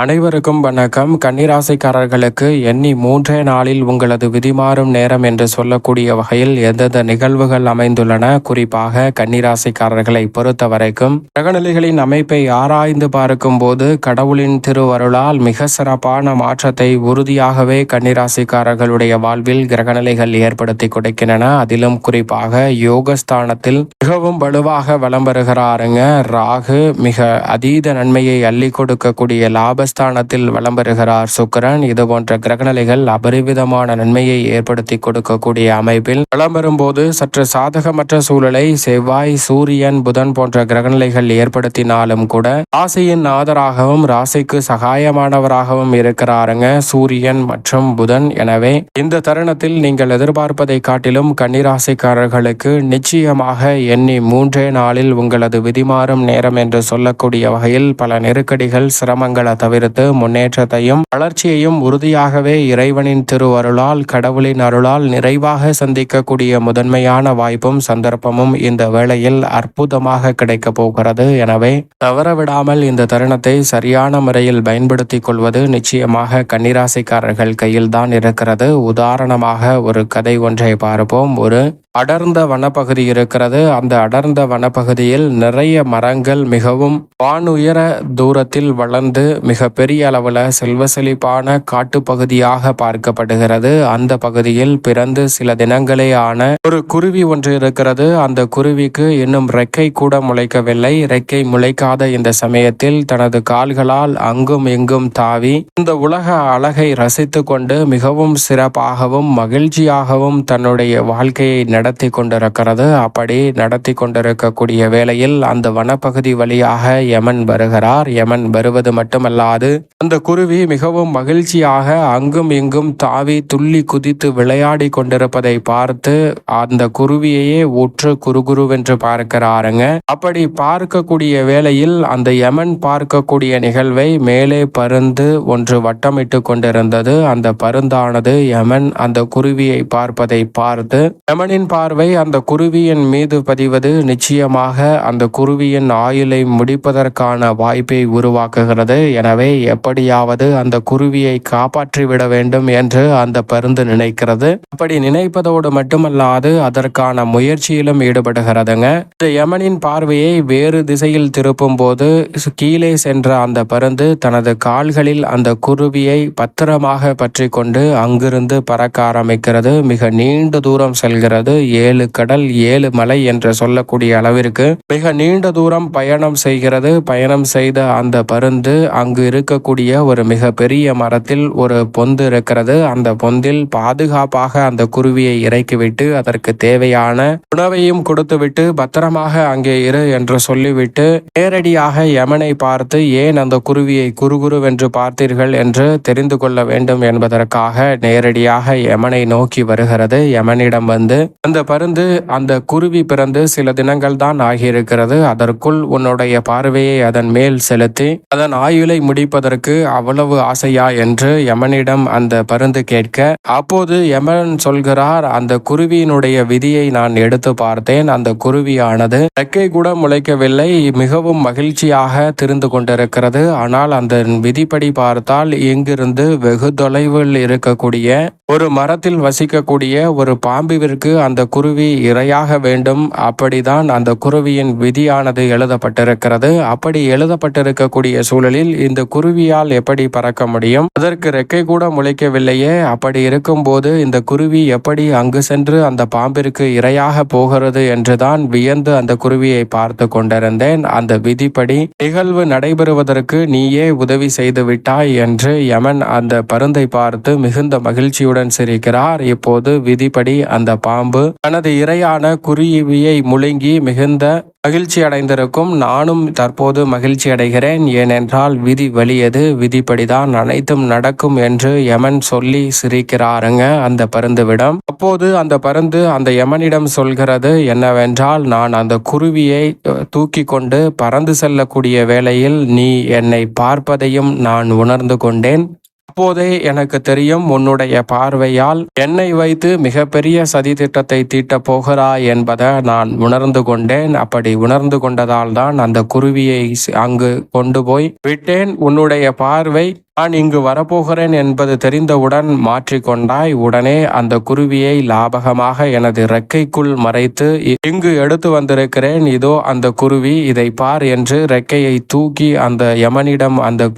அனைவருக்கும் வணக்கம். கன்னிராசிக்காரர்களுக்கு எண்ணி மூன்றே நாளில் உங்களது விதிமாறும் நேரம் என்று சொல்லக்கூடிய வகையில் எந்தெந்த நிகழ்வுகள் அமைந்துள்ளன? குறிப்பாக கன்னிராசிக்காரர்களை பொறுத்த வரைக்கும் கிரகநிலைகளின் அமைப்பை ஆராய்ந்து பார்க்கும் போது கடவுளின் திருவருளால் மிக சிறப்பான மாற்றத்தை உறுதியாகவே கன்னிராசிக்காரர்களுடைய வாழ்வில் கிரகநிலைகள் ஏற்படுத்தி கொடுக்கின்றன. அதிலும் குறிப்பாக யோகஸ்தானத்தில் மிகவும் வலுவாக வலம் வருகிறாருங்க. ராகு மிக அதீத நன்மையை அள்ளி கொடுக்கக்கூடிய லாபஸ்தானத்தில் வலம் பெறுகிறார் சுக்கரன். இது போன்ற கிரகநிலைகள் அபரிவிதமான நன்மையை ஏற்படுத்தி கொடுக்கக்கூடிய அமைப்பில் வலம் பெறும்போது சற்று சாதகமற்ற சூழலை செவ்வாய் சூரியன் புதன் போன்ற கிரகநிலைகள் ஏற்படுத்தினாலும் கூட ராசியின் ஆதராகவும் ராசிக்கு சகாயமானவராகவும் இருக்கிறாருங்க. சூரியன் மற்றும் புதன். எனவே இந்த தருணத்தில் நீங்கள் எதிர்பார்ப்பதை காட்டிலும் கன்னிராசிக்காரர்களுக்கு நிச்சயமாக எண்ணி மூன்றே நாளில் உங்களது விதிமாறும் நேரம் என்று சொல்லக்கூடிய வகையில் பல நெருக்கடிகள் சிரமங்களை தவிர்த்து முன்னேற்றத்தையும் வளர்ச்சியையும் உறுதியாகவே இறைவனின் திருவருளால் கடவுளின் அருளால் நிறைவாக சந்திக்கக்கூடிய முதன்மையான வாய்ப்பும் சந்தர்ப்பமும் இந்த வேளையில் அற்புதமாக கிடைக்கப் போகிறது. எனவே தவறவிடாமல் இந்த தருணத்தை சரியான முறையில் பயன்படுத்திக் கொள்வது நிச்சயமாக கன்னிராசிக்காரர்கள் கையில்தான் இருக்கிறது. உதாரணமாக ஒரு கதை ஒன்றை பார்ப்போம். ஒரு அடர்ந்த வனப்பகுதி இருக்கிறது. அந்த அடர்ந்த வனப்பகுதியில் நிறைய மரங்கள் மிகவும் வானுயர தூரத்தில் வளர்ந்து மிக பெரிய அளவில் செல்வ செழிப்பான காட்டுப்பகுதியாக பார்க்கப்படுகிறது. அந்த பகுதியில் பிறந்து சில தினங்களே ஆன ஒரு குருவி ஒன்று இருக்கிறது. அந்த குருவிக்கு இன்னும் ரெக்கை கூட முளைக்கவில்லை. ரெக்கை முளைக்காத இந்த சமயத்தில் தனது கால்களால் அங்கும் இங்கும் தாவி இந்த உலக அழகை ரசித்து கொண்டு மிகவும் சிறப்பாகவும் மகிழ்ச்சியாகவும் தன்னுடைய வாழ்க்கையை நடத்தி கொண்டிருக்கிறது. அப்படி நடத்தி கொண்டிருக்கக்கூடிய வேளையில் அந்த வனப்பகுதி வழியாக யமன் வருகிறார். யமன் வருவது மட்டுமல்லாது அந்த குருவி மிகவும் மகிழ்ச்சியாக அங்கும் இங்கும் தாவி துள்ளி குதித்து விளையாடி கொண்டிருப்பதை பார்த்து அந்த குருவியையே உற்று குறுகுருவென்று பார்க்கிறாருங்க. அப்படி பார்க்கக்கூடிய வேளையில் அந்த யமன் பார்க்கக்கூடிய நிகழ்வை மேலே பருந்து ஒன்று வட்டமிட்டு கொண்டிருந்தது. அந்த பருந்தானது யமன் அந்த குருவியை பார்ப்பதை பார்த்து யமனின் பார்வை அந்த குருவியின் மீது பதிவது நிச்சயமாக அந்த குருவியின் ஆயுளை முடிப்பதற்கான வாய்ப்பை உருவாக்குகிறது. எனவே எப்படியாவது அந்த குருவியை காப்பாற்றிவிட வேண்டும் என்று அந்த பருந்து நினைக்கிறது. அப்படி நினைப்பதோடு மட்டுமல்லாது அதற்கான முயற்சியிலும் ஈடுபடுகிறதுங்க. இந்த யமனின் பார்வையை வேறு திசையில் திருப்பும் போது கீழே சென்ற அந்த பருந்து தனது கால்களில் அந்த குருவியை பத்திரமாக பற்றி கொண்டு அங்கிருந்து பறக்க ஆரம்பிக்கிறது. மிக நீண்ட தூரம் செல்கிறது. ஏழு கடல் ஏழு மலை என்று சொல்லக்கூடிய அளவிற்கு மிக நீண்ட தூரம் பயணம் செய்கிறது. பயணம் செய்த அந்த பருந்து அங்கு இருக்கக்கூடிய ஒரு மிக பெரிய மரத்தில் ஒரு பொந்து இருக்கிறது. அந்த பொந்தில் பாதுகாப்பாக அந்த குருவியை இறக்கிவிட்டு அதற்கு தேவையான உணவையும் கொடுத்துவிட்டு பத்திரமாக அங்கே இரு என்று சொல்லிவிட்டு நேரடியாக யமனை பார்த்து ஏன் அந்த குருவியை குறுகுருவென்று பார்த்தீர்கள் என்று தெரிந்து கொள்ள வேண்டும் என்பதற்காக நேரடியாக யமனை நோக்கி வருகிறது. யமனிடம் வந்து அந்த பருந்து அந்த குருவி பிறந்து சில தினங்கள் தான் ஆகியிருக்கிறது. அதற்குள் உன்னுடைய பார்வையை அதன் மேல் செலுத்தி அதன் ஆயுளை முடிப்பதற்கு அவ்வளவு ஆசையா என்று யமனிடம் அந்த பருந்து கேட்க அப்போது யமன் சொல்கிறார் அந்த குருவியினுடைய விதியை நான் எடுத்து பார்த்தேன். அந்த குருவியானது ரெக்கை கூட முளைக்கவில்லை மிகவும் மகிழ்ச்சியாக திருந்து கொண்டிருக்கிறது. ஆனால் அந்த விதிப்படி பார்த்தால் இங்கிருந்து வெகு தொலைவில் இருக்கக்கூடிய ஒரு மரத்தில் வசிக்கக்கூடிய ஒரு பாம்புவிற்கு அந்த குருவி இரையாக வேண்டும். அப்படிதான் அந்த குருவியின் விதியானது எழுதப்பட்டிருக்கிறது. அப்படி எழுதப்பட்டிருக்கக்கூடிய சூழலில் இந்த குருவியால் எப்படி பறக்க முடியும்? அதற்கு ரெக்கை கூட முளைக்கவில்லையே. அப்படி இருக்கும்போது இந்த குருவி எப்படி அங்கு சென்று அந்த பாம்பிற்கு இரையாக போகிறது என்றுதான் வியந்து அந்த குருவியை பார்த்து கொண்டிருந்தேன். அந்த விதிப்படி நிகழ்வு நடைபெறுவதற்கு நீயே உதவி செய்து விட்டாய் என்று யமன் அந்த பருந்தை பார்த்து மிகுந்த மகிழ்ச்சியுடன் சிரிக்கிறார். இப்போது விதிப்படி அந்த பாம்பு தனது இரையான குருவியை முழுங்கி மிகுந்த மகிழ்ச்சி அடைந்திருக்கும் நானும் தற்போது மகிழ்ச்சி அடைகிறேன். ஏனென்றால் விதி வலியது விதிப்படிதான் அனைத்தும் நடக்கும் என்று யமன் சொல்லி சிரிக்கிறாருங்க அந்த பருந்துவிடம். அப்போது அந்த பருந்து அந்த யமனிடம் சொல்கிறது என்னவென்றால் நான் அந்த குருவியை தூக்கி கொண்டு பறந்து செல்லக்கூடிய வேளையில் நீ என்னை பார்ப்பதையும் நான் உணர்ந்து கொண்டேன். அப்போதே எனக்கு தெரியும் உன்னுடைய பார்வையால் என்னை வைத்து மிகப்பெரிய சதி திட்டத்தை தீட்டப் போகிறாய் என்பதை நான் உணர்ந்து கொண்டேன். அப்படி உணர்ந்து கொண்டதால் தான் அந்த குருவியை அங்கு கொண்டு போய் விட்டேன். உன்னுடைய பார்வை நான் இங்கு வரப்போகிறேன் என்பது தெரிந்தவுடன் மாற்றிக்கொண்டாய் உடனே அந்த குருவியை லாபகமாக எனது ரெக்கைக்குள் மறைத்து இங்கு எடுத்து வந்திருக்கிறேன். இதோ அந்த குருவி இதை பார் என்று ரெக்கையை தூக்கி அந்த யமனிடம் அந்த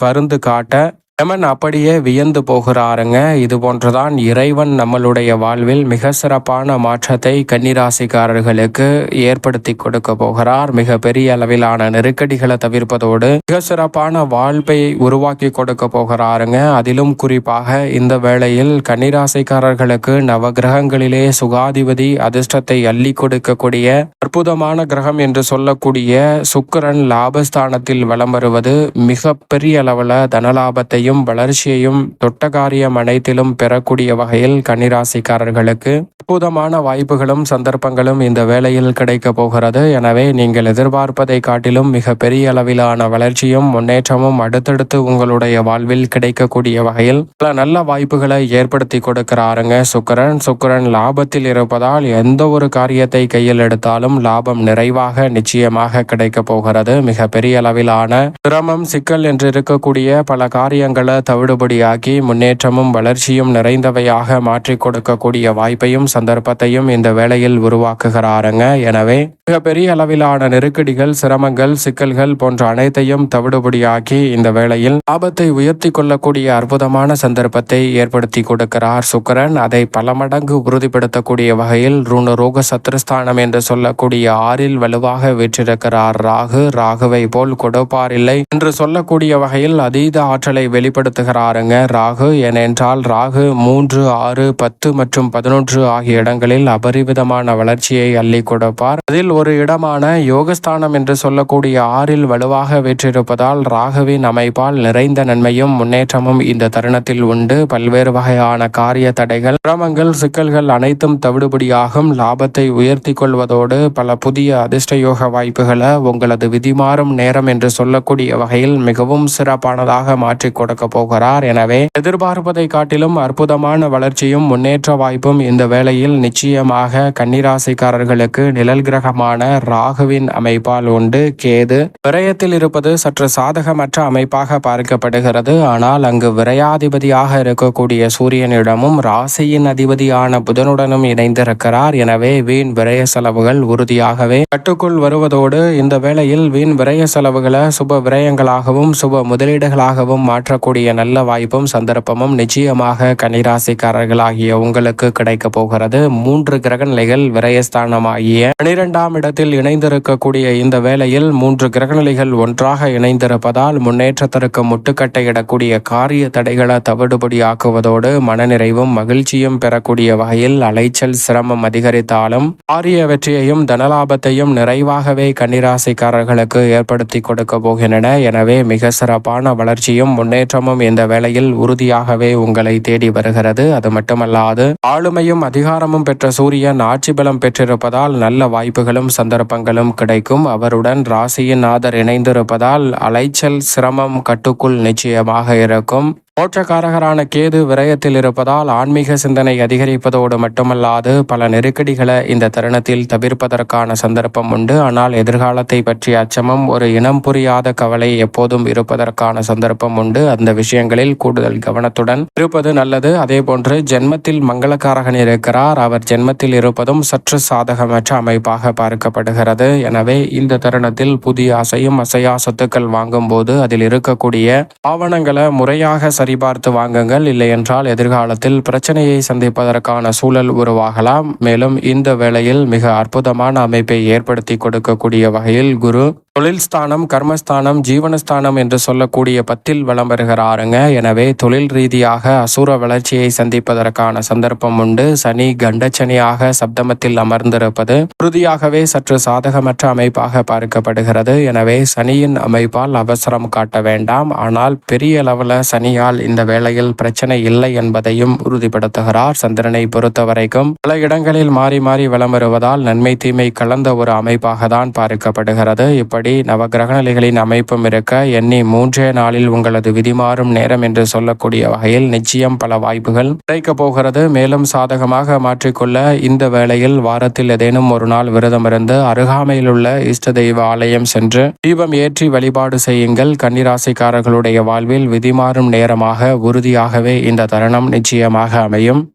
பருந்து காட்ட எமன் அப்படியே வியந்து போகிறாருங்க. இது போன்றுதான் இறைவன் நம்மளுடைய வாழ்வில் மிக சிறப்பான மாற்றத்தை கன்னிராசிக்காரர்களுக்கு ஏற்படுத்தி கொடுக்க போகிறார். மிக பெரிய அளவிலான நெருக்கடிகளை தவிர்ப்பதோடு மிக சிறப்பான வாழ்வை உருவாக்கி கொடுக்க போகிறாருங்க. அதிலும் குறிப்பாக இந்த வேளையில் கன்னிராசிக்காரர்களுக்கு நவகிரகங்களிலே சுகாதிபதி அதிர்ஷ்டத்தை அள்ளி கொடுக்கக்கூடிய அற்புதமான கிரகம் என்று சொல்லக்கூடிய சுக்கிரன் லாபஸ்தானத்தில் வலம் வருவது மிக பெரிய அளவில் தனலாபத்தையும் வளர்ச்சியையும் தொட்ட காரியம் அனைத்திலும் பெறக்கூடிய வகையில் கன்னிராசிக்காரர்களுக்கு அற்புதமான வாய்ப்புகளும் சந்தர்ப்பங்களும் இந்த வேளையில் கிடைக்க போகிறது. எனவே நீங்கள் எதிர்பார்ப்பதை காட்டிலும் மிக பெரிய அளவிலான வளர்ச்சியும் முன்னேற்றமும் அடுத்தடுத்து உங்களுடைய வாழ்வில் கிடைக்கக்கூடிய வகையில் பல நல்ல வாய்ப்புகளை ஏற்படுத்தி கொடுக்கிறாருங்க. சுக்கிரன் சுக்கிரன் லாபத்தில் இருப்பதால் எந்த ஒரு காரியத்தை கையில் எடுத்தாலும் லாபம் நிறைவாக நிச்சயமாக கிடைக்க போகிறது. மிக பெரிய அளவிலான சிரமம் சிக்கல் என்று இருக்கக்கூடிய பல காரியங்கள் தவிடுபடியாக்கி முன்னேற்றமும் வளர்ச்சியும் நிறைந்தவையாக மாற்றி கொடுக்கக்கூடிய வாய்ப்பையும் சந்தர்ப்பத்தையும் இந்த வேளையில் உருவாக்குகிறாருங்க. எனவே மிக பெரிய அளவிலான நெருக்கடிகள் சிரமங்கள் சிக்கல்கள் போன்ற அனைத்தையும் தவிடுபடியாக்கி இந்த வேளையில் லாபத்தை உயர்த்தி கொள்ளக்கூடிய அற்புதமான சந்தர்ப்பத்தை ஏற்படுத்தி கொடுக்கிறார் சுக்கரன். அதை பல மடங்கு உறுதிப்படுத்தக்கூடிய வகையில் ருணரோக சத்ருஸ்தானம் என்று சொல்லக்கூடிய ஆறில் வலுவாக வெற்றிருக்கிறார் ராகு. ராகுவை போல் கொடுப்பாரில்லை என்று சொல்லக்கூடிய வகையில் அதீத ஆற்றலை வெளிப்படுத்துகிறாருங்க. ராகு ஏனென்றால் ராகு மூன்று ஆறு பத்து மற்றும் பதினொன்று ஆகிய இடங்களில் அபரிவிதமான வளர்ச்சியை அள்ளி கொடுப்பார். அதில் ஒரு இடமான யோகஸ்தானம் என்று சொல்லக்கூடிய ஆறில் வலுவாக வெற்றிருப்பதால் ராகுவின் அமைப்பால் நிறைந்த நன்மையும் முன்னேற்றமும் இந்த தருணத்தில் உண்டு. பல்வேறு வகையான காரிய தடைகள் சிரமங்கள் சிக்கல்கள் அனைத்தும் தவிடுபடியாகும். லாபத்தை உயர்த்தி கொள்வதோடு பல புதிய அதிர்ஷ்ட யோக வாய்ப்புகளை உங்களது விதிமாறும் நேரம் என்று சொல்லக்கூடிய வகையில் மிகவும் சிறப்பானதாக மாற்றி தொடக்க போகிறார். எனவே எதிர்பார்ப்பதை காட்டிலும் அற்புதமான வளர்ச்சியும் முன்னேற்ற வாய்ப்பும் இந்த வேளையில் நிச்சயமாக கன்னிராசிக்காரர்களுக்கு நிழல் கிரகமான ராகுவின் அமைப்பால் உண்டு. கேது விரயத்தில் இருப்பது சற்று சாதகமற்ற அமைப்பாக பார்க்கப்படுகிறது. ஆனால் அங்கு விரையாதிபதியாக இருக்கக்கூடிய சூரியனிடமும் ராசியின் அதிபதியான புதனுடனும் இணைந்திருக்கிறார். எனவே வீண் விரய செலவுகள் உறுதியாகவே கட்டுக்குள் வருவதோடு இந்த வேளையில் வீண் விரய செலவுகளை சுப விரயங்களாகவும் சுப முதலீடுகளாகவும் மாற்ற மாற்றக்கூடிய நல்ல வாய்ப்பும் சந்தர்ப்பமும் நிச்சயமாக கன்னிராசிக்காரர்களாகிய உங்களுக்கு கிடைக்க போகிறது. மூன்று கிரக நிலைகள் விரயஸ்தானமாகிய பனிரெண்டாம் இடத்தில் இணைந்திருக்கக்கூடிய இந்த வேளையில் மூன்று கிரகநிலைகள் ஒன்றாக இணைந்திருப்பதால் முன்னேற்றத்திற்கு முட்டுக்கட்டையிடக்கூடிய காரிய தடைகளை தவிடுபடியாக்குவதோடு மனநிறைவும் மகிழ்ச்சியும் பெறக்கூடிய வகையில் அலைச்சல் சிரமம் அதிகரித்தாலும் காரிய வெற்றியையும் தனலாபத்தையும் நிறைவாகவே கன்னிராசிக்காரர்களுக்கு ஏற்படுத்தி கொடுக்க போகின்றன. எனவே மிக சிறப்பான வளர்ச்சியும் முன்னேற்றமும் இந்த வேளையில் உறுதியாகவே உங்களை தேடி வருகிறது. அது மட்டுமல்லாது ஆளுமையும் அதிகாரமும் பெற்ற சூரியன் ஆட்சி பலம் பெற்றிருப்பதால் நல்ல வாய்ப்புகளும் சந்தர்ப்பங்களும் கிடைக்கும். அவருடன் ராசியின் ஆதர் இணைந்திருப்பதால் அலைச்சல் சிரமம் கட்டுக்குள் நிச்சயமாக இருக்கும். மோட்சக்காரகரான கேது விரயத்தில் இருப்பதால் ஆன்மீக சிந்தனை அதிகரிப்பதோடு மட்டுமல்லாது பல நெருக்கடிகளை இந்த தருணத்தில் தவிர்ப்பதற்கான சந்தர்ப்பம் உண்டு. ஆனால் எதிர்காலத்தை பற்றிய அச்சமும் ஒரு இனம் புரியாத கவலை எப்போதும் இருப்பதற்கான சந்தர்ப்பம் உண்டு. அந்த விஷயங்களில் கூடுதல் கவனத்துடன் இருப்பது நல்லது. அதே போன்று ஜென்மத்தில் மங்களக்காரகன் இருக்கிறார். அவர் ஜென்மத்தில் இருப்பதும் சற்று சாதகமற்ற அமைப்பாக பார்க்கப்படுகிறது. எனவே இந்த தருணத்தில் புதிய அசையும் அசையா சொத்துக்கள் வாங்கும் போது அதில் இருக்கக்கூடிய ஆவணங்களை முறையாக சரிபார்த்து வாங்குங்கள். இல்லையென்றால் எதிர்காலத்தில் பிரச்சனையை சந்திப்பதற்கான சூழல் உருவாகலாம். மேலும் இந்த வேளையில் மிக அற்புதமான அமைப்பை ஏற்படுத்தி கொடுக்கக்கூடிய வகையில் குரு தொழில் ஸ்தானம் கர்மஸ்தானம் ஜீவனஸ்தானம் என்று சொல்லக்கூடிய பத்தில் வளம் வருகிறாருங்க எனவே தொழில் ரீதியாக அசுர வளர்ச்சியை சந்திப்பதற்கான சந்தர்ப்பம் உண்டு. சனி கண்டச்சனியாக சப்தமத்தில் அமர்ந்திருப்பது உறுதியாகவே சற்று சாதகமற்ற அமைப்பாக பார்க்கப்படுகிறது. எனவே சனியின் அமைப்பால் அவசரம் காட்ட வேண்டாம். ஆனால் பெரிய அளவில் சனியால் இந்த வேளையில் பிரச்சனை இல்லை என்பதையும் உறுதிப்படுத்துகிறார். சந்திரனை பொறுத்த வரைக்கும் பல இடங்களில் மாறி மாறி வளம் வருவதால் நன்மை தீமை கலந்த ஒரு அமைப்பாக தான் பார்க்கப்படுகிறது. இப்படி நவக்கிரக நிலைகளின் அமைப்பும் இருக்க எண்ணி மூன்றே நாளில் உங்களது விதிமாறும் நேரம் என்று சொல்லக்கூடிய வகையில் நிச்சயம் பல வாய்ப்புகள் கிடைக்கப் போகிறது. மேலும் சாதகமாக மாற்றிக்கொள்ள இந்த வேளையில் வாரத்தில் ஏதேனும் ஒரு நாள் விரதம் இருந்து அருகாமையில் உள்ள இஷ்ட தெய்வ ஆலயம் சென்று தீபம் ஏற்றி வழிபாடு செய்யுங்கள். கன்னிராசிக்காரர்களுடைய வாழ்வில் விதிமாறும் நேரமாக உறுதியாகவே இந்த தருணம் நிச்சயமாக அமையும்.